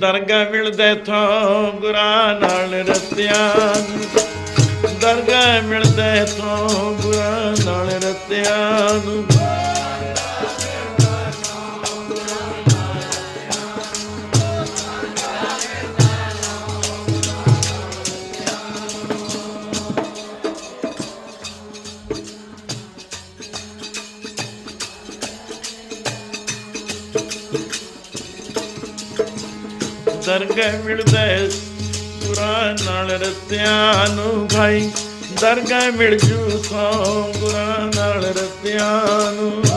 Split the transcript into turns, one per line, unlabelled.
ਦਰਗਾਹ ਮਿਲਦੇ ਥੋਂ ਗੁਰਾਂ ਨਾਲ ਰਤਿਆਂ ਨੂੰ ਦਰਗਾਹ ਮਿਲਦੇ ਥੋਂ ਗੁਰਾਂ ਨਾਲ ਰਤਿਆਂ ਨੂੰ। ਦਰਗਾਹ ਮਿਲਦਾ ਗੁਰਾਂ ਨਾਲ ਰਤਿਆਂ ਨੂੰ ਭਾਈ। ਦਰਗਾਹ ਮਿਲ ਜੂ ਥੋਂ ਗੁਰਾਂ ਨਾਲ ਰਤਿਆਂ ਨੂੰ।